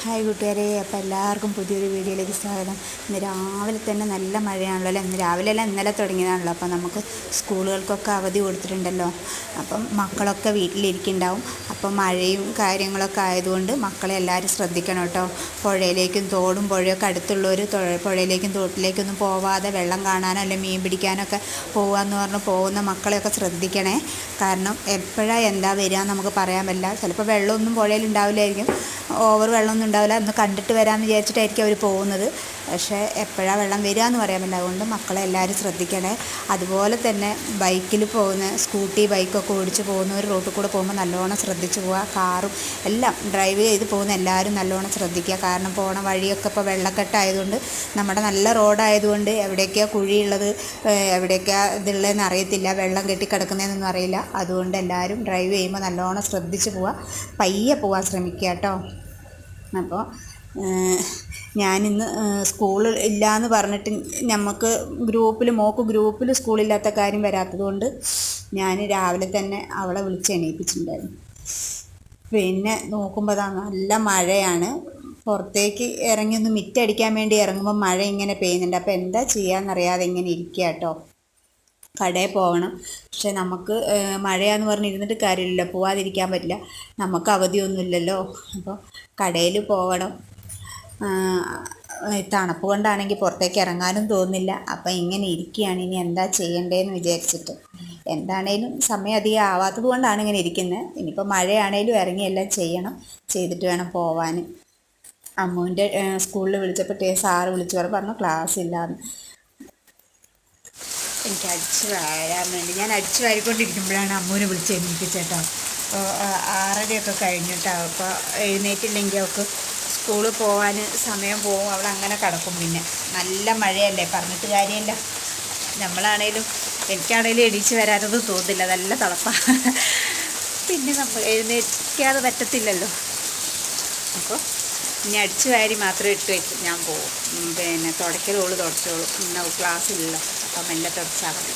Hi കൂട്ടുകാരെ അപ്പോൾ എല്ലാവർക്കും പുതിയൊരു വീഡിയോയിലേക്ക് സ്വാഗതം. ഇന്ന് രാവിലെ തന്നെ നല്ല മഴയാണല്ലോ അല്ലേ? ഇന്ന് രാവിലെ അല്ല ഇന്നലെ തുടങ്ങിയതാണല്ലോ. അപ്പോൾ നമുക്ക് സ്കൂളുകൾക്കൊക്കെ അവധി കൊടുത്തിട്ടുണ്ടല്ലോ. അപ്പം മക്കളൊക്കെ വീട്ടിലിരിക്കുന്നുണ്ടാവും. അപ്പം മഴയും കാര്യങ്ങളൊക്കെ ആയതുകൊണ്ട് മക്കളെ എല്ലാവരും ശ്രദ്ധിക്കണം കേട്ടോ. പുഴയിലേക്കും തോടും പുഴയൊക്കെ അടുത്തുള്ളവർ പുഴയിലേക്കും തോട്ടിലേക്കൊന്നും പോവാതെ വെള്ളം കാണാനോ അല്ലെങ്കിൽ മീൻ പിടിക്കാനൊക്കെ പോകാമെന്ന് പറഞ്ഞ് പോകുന്ന മക്കളെയൊക്കെ ശ്രദ്ധിക്കണേ. കാരണം എപ്പോഴാണ് എന്താ വരിക നമുക്ക് പറയാൻ പറ്റില്ല. ചിലപ്പോൾ വെള്ളമൊന്നും പുഴയിൽ ഉണ്ടാവില്ലായിരിക്കും. ഓവർ വെള്ളമൊന്നും ഉണ്ടാവില്ല. ഒന്ന് കണ്ടിട്ട് വരാമെന്ന് വിചാരിച്ചിട്ടായിരിക്കും അവർ പോകുന്നത്. പക്ഷേ എപ്പോഴാണ് വെള്ളം വരിക എന്ന് പറയാൻ പറ്റില്ല. അതുകൊണ്ട് മക്കളെ എല്ലാവരും ശ്രദ്ധിക്കണേ. അതുപോലെ തന്നെ ബൈക്കിൽ പോകുന്ന സ്കൂട്ടി ബൈക്കൊക്കെ ഓടിച്ച് പോകുന്നവർ റോട്ടിൽ കൂടെ പോകുമ്പോൾ നല്ലോണം ശ്രദ്ധിച്ച് പോവുക. കാറും എല്ലാം ഡ്രൈവ് ചെയ്ത് പോകുന്ന എല്ലാവരും നല്ലോണം ശ്രദ്ധിക്കുക. കാരണം പോണ വഴിയൊക്കെ ഇപ്പോൾ വെള്ളക്കെട്ടായതുകൊണ്ട് നമ്മുടെ നല്ല റോഡായതുകൊണ്ട് എവിടെയൊക്കെയാണ് കുഴിയുള്ളത് എവിടെയൊക്കെയാണ് ഇതുള്ളതെന്ന് അറിയത്തില്ല. വെള്ളം കെട്ടി കിടക്കുന്നതെന്നൊന്നും അറിയില്ല. അതുകൊണ്ട് എല്ലാവരും ഡ്രൈവ് ചെയ്യുമ്പോൾ നല്ലോണം ശ്രദ്ധിച്ച് പോവുക. പയ്യെ പോകാൻ ശ്രമിക്കുക കേട്ടോ. അപ്പോൾ ഞാനിന്ന് സ്കൂൾ ഇല്ല എന്ന് പറഞ്ഞിട്ട് നമുക്ക് ഗ്രൂപ്പിൽ മോക്ക് ഗ്രൂപ്പിൽ സ്കൂളില്ലാത്ത കാര്യം വരാത്തത് കൊണ്ട് ഞാൻ രാവിലെ തന്നെ അവളെ വിളിച്ച് എണീപ്പിച്ചിട്ടുണ്ടായിരുന്നു. പിന്നെ നോക്കുമ്പോൾ നല്ല മഴയാണ്. പുറത്തേക്ക് ഇറങ്ങി ഒന്ന് മിറ്റടിക്കാൻ വേണ്ടി ഇറങ്ങുമ്പോൾ മഴ ഇങ്ങനെ പെയ്യുന്നുണ്ട്. അപ്പോൾ എന്താ ചെയ്യാമെന്നറിയാതെ ഇങ്ങനെ ഇരിക്കുക കേട്ടോ കടയിൽ പോകണം. പക്ഷെ നമുക്ക് മഴയാന്ന് പറഞ്ഞിരുന്നിട്ട് കാര്യമില്ല പോവാതിരിക്കാൻ പറ്റില്ല. നമുക്ക് അവധിയൊന്നുമില്ലല്ലോ. അപ്പോൾ കടയിൽ പോകണം. തണുപ്പ് കൊണ്ടാണെങ്കിൽ പുറത്തേക്ക് ഇറങ്ങാനും തോന്നില്ല അപ്പം ഇങ്ങനെ ഇരിക്കുകയാണ്. ഇനി എന്താ ചെയ്യണ്ടേന്ന് വിചാരിച്ചിട്ട്. എന്താണേലും സമയം അധികം ആവാത്തത് കൊണ്ടാണ് ഇങ്ങനെ ഇരിക്കുന്നത്. ഇനിയിപ്പോൾ മഴയാണേലും ഇറങ്ങി എല്ലാം ചെയ്യണം. ചെയ്തിട്ട് വേണം പോവാൻ അമ്മുവിന്റെ സ്കൂളിൽ വിളിച്ചപ്പോൾ സാറ് വിളിച്ചു. പറഞ്ഞു ക്ലാസ് ഇല്ലാന്ന് എനിക്ക് അടിച്ചു വാരാൻ ഞാൻ അടിച്ചു വാരിക്കൊണ്ടിരിക്കുമ്പോഴാണ് അമ്മൂനെ വിളിച്ച് എണീപ്പിച്ചേട്ടോ അപ്പോൾ ആറരയൊക്കെ കഴിഞ്ഞിട്ടോ. അപ്പോൾ എഴുന്നേറ്റില്ലെങ്കിൽ അവൾക്ക് സ്കൂളിൽ പോകാൻ സമയം പോകും അവൾ അങ്ങനെ കിടക്കും പിന്നെ. നല്ല മഴയല്ലേ? പറഞ്ഞിട്ട് കാര്യമില്ല. നമ്മളാണേലും എനിക്കാണേലും എണീച്ച് വരാനൊന്നും തോന്നില്ല. നല്ല തളപ്പാണ് പിന്നെ നമ്മൾ എഴുന്നേൽക്കാതെ പറ്റത്തില്ലല്ലോ. അപ്പോൾ ഇനി അടിച്ചു വാരി മാത്രമേ ഇട്ട് വെച്ച് ഞാൻ പോകും പിന്നെ തുടയ്ക്കലോൾ തുടച്ചോളൂ. ഇന്ന് ക്ലാസ് ഇല്ലല്ലോ അപ്പം മെല്ലെ തുടച്ചാൽ മതി.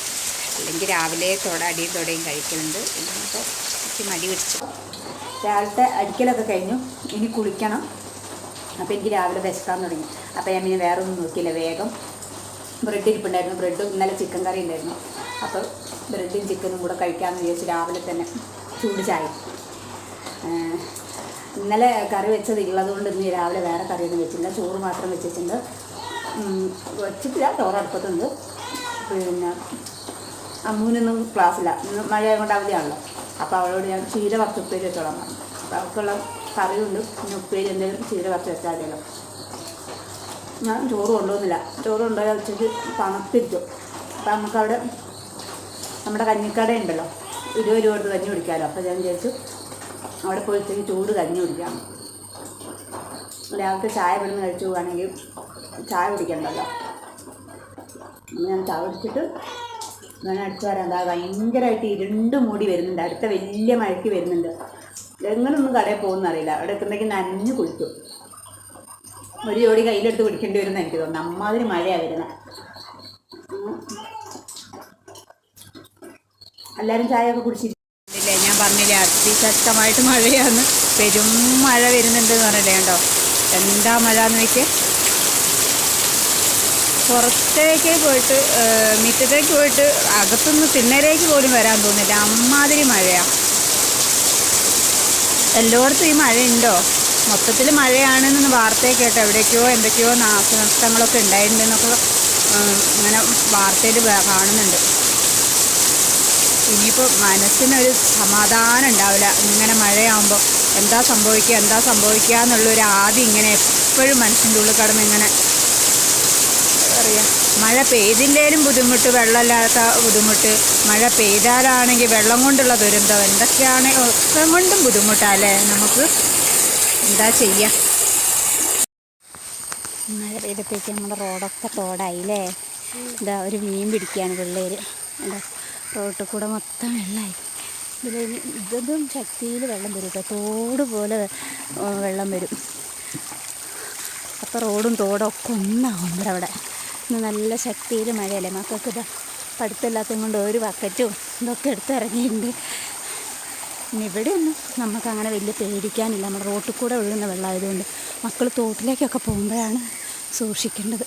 അല്ലെങ്കിൽ രാവിലെ തുട അടിയും തുടയും കഴിക്കലുണ്ട്. ഇന്നിപ്പോൾ എനിക്ക് മടി പിടിച്ചു. രാവിലത്തെ അടിക്കലൊക്കെ കഴിഞ്ഞു. ഇനി കുളിക്കണം. അപ്പോൾ എനിക്ക് രാവിലെ വിശക്കാൻ തുടങ്ങി. അപ്പോൾ ഞാൻ പിന്നെ വേറെ ഒന്നും നോക്കിയില്ല. വേഗം ബ്രെഡ് ഇരിപ്പുണ്ടായിരുന്നു. ബ്രെഡും ഇന്നലെ ചിക്കൻ കറി ഉണ്ടായിരുന്നു. അപ്പോൾ ബ്രെഡും ചിക്കനും കൂടെ കഴിക്കാമെന്ന് വിചാരിച്ച് രാവിലെ തന്നെ ചൂട് ചായ. ഇന്നലെ കറി വെച്ചത് ഉള്ളതുകൊണ്ട് ഇന്ന് രാവിലെ വേറെ കറിയൊന്നും വെച്ചില്ല. ചോറ് മാത്രം വെച്ചിട്ടുണ്ട്. വെച്ചിട്ടില്ല. ചോറ് അടുപ്പത്തുണ്ട്. പിന്നെ അമ്മൂനൊന്നും ക്ലാസ്സില്ല. ഇന്ന് മഴ കൊണ്ട് അവധിയാണല്ലോ അപ്പോൾ അവളോട് ഞാൻ ചീര വറുത്ത് ഉപ്പേരി വെച്ചോളാം പറഞ്ഞു. അപ്പോൾ അവൾക്കുള്ള കറിയുണ്ട്. പിന്നെ ഉപ്പേരി എന്തെങ്കിലും ചീര വറുത്ത് വെച്ചാൽ മതിയല്ലോ ഞാൻ ചോറ് കൊണ്ടുപോകുന്നില്ല ചോറ് കൊണ്ടുപോയാൽ ഉച്ചയ്ക്ക് തണുപ്പിച്ചു അപ്പം നമുക്കവിടെ നമ്മുടെ കഞ്ഞിക്കട ഉണ്ടല്ലോ. ഇരുപത് രൂപ കൊടുത്ത് കഞ്ഞി കുടിക്കാമല്ലോ അപ്പോൾ ഞാൻ വിചാരിച്ചു അവിടെ പോയി ഉച്ചയ്ക്ക് ചൂട് കഞ്ഞി കുടിക്കാം. രാവിലത്തെ ചായ ഇവിടുന്ന് കഴിച്ചു പോവുകയാണെങ്കിൽ ചായ കുടിക്കണ്ടല്ലോ. ഞാൻ ചായ കുടിച്ചിട്ട് ഞാൻ അടുത്ത് വരാം. അതാ ഭയങ്കരമായിട്ട് ഇരുണ്ട് മൂടി വരുന്നുണ്ട്. അടുത്ത വലിയ മഴയ്ക്ക് വരുന്നുണ്ട്. എങ്ങനൊന്നും കടയിൽ പോകുന്ന അറിയില്ല. അവിടെ എത്തുന്നെങ്കിൽ നനഞ്ഞു കുളിച്ചു ഒരു ജോഡി കയ്യിലെടുത്ത് പിടിക്കേണ്ടി വരുന്ന എനിക്ക് തോന്നുന്നു. അമ്മാതിരി മഴയാണ് വരുന്നത് എല്ലാവരും ചായ ഒക്കെ കുടിച്ചിരിക്കില്ലേ ഞാൻ പറഞ്ഞില്ലേ അതിശക്തമായിട്ട് മഴയാണ്. പെരും മഴ വരുന്നുണ്ട് എന്ന് പറഞ്ഞില്ലേ കണ്ടോ? എന്താ മഴ എന്ന് വെച്ച് പുറത്തേക്ക് പോയിട്ട് മിറ്റത്തേക്ക് പോയിട്ട് അകത്തുനിന്ന് തിണ്ണരേക്ക് പോലും വരാൻ തോന്നില്ല. അമ്മാതിരി മഴയാണ് എല്ലായിടത്തും ഈ മഴയുണ്ടോ? മൊത്തത്തിൽ മഴയാണെന്ന് വാർത്തയെ കേട്ടോ. എവിടേക്കോ എന്തൊക്കെയോ നാശനഷ്ടങ്ങളൊക്കെ ഉണ്ടായിട്ടുണ്ടെന്നൊക്കെ ഇങ്ങനെ വാർത്തയിൽ കാണുന്നുണ്ട്. ഇനിയിപ്പോൾ മനസ്സിനൊരു സമാധാനം ഉണ്ടാവില്ല. ഇങ്ങനെ മഴയാകുമ്പോൾ എന്താ സംഭവിക്കുക എന്താ സംഭവിക്കുക എന്നുള്ളൊരു ആദ്യം ഇങ്ങനെ എപ്പോഴും മനസ്സിന്റെ ഉള്ളിൽ കടന്ന് ഇങ്ങനെ പറയുക മഴ പെയ്തില്ലേലും ബുദ്ധിമുട്ട് വെള്ളമില്ലാത്ത ബുദ്ധിമുട്ട്. മഴ പെയ്താലാണെങ്കിൽ വെള്ളം കൊണ്ടുള്ള ദുരന്തം. എന്തൊക്കെയാണ് ഒക്കെ കൊണ്ടും ബുദ്ധിമുട്ടല്ലേ? നമുക്ക് എന്താ ചെയ്യുക മഴ പെയ്തപ്പോഴേക്ക് നമ്മുടെ റോഡൊക്കെ തോടായില്ലേ? എന്താ ഒരു മീൻ പിടിക്കുകയാണ് പിള്ളേർ എന്താ റോട്ടിൽ കൂടെ മൊത്തം വെള്ളമായി. ഇതിൽ ഇതൊന്നും ശക്തിയിൽ വെള്ളം വരും തോട് പോലെ വെള്ളം വരും. അപ്പോൾ റോഡും തോടും ഒക്കെ ഒന്നാവും ഇവിടെ. അവിടെ ഇന്ന് നല്ല ശക്തിയിൽ മഴയല്ലേ? മക്കൾക്ക് ഇതാ പഠിത്തമില്ലാത്തതും കൊണ്ട് ഒരു ബക്കറ്റും ഇതൊക്കെ എടുത്ത് ഇറങ്ങിയിട്ടുണ്ട്. പിന്നെ ഇവിടെയൊന്നും നമുക്ക് അങ്ങനെ വലിയ പേടിക്കാനില്ല. നമ്മുടെ റോട്ടിൽ കൂടെ ഒഴുകുന്ന വെള്ളമായതുകൊണ്ട് മക്കൾ തോട്ടിലേക്കൊക്കെ പോകുമ്പോഴാണ് സൂക്ഷിക്കേണ്ടത്.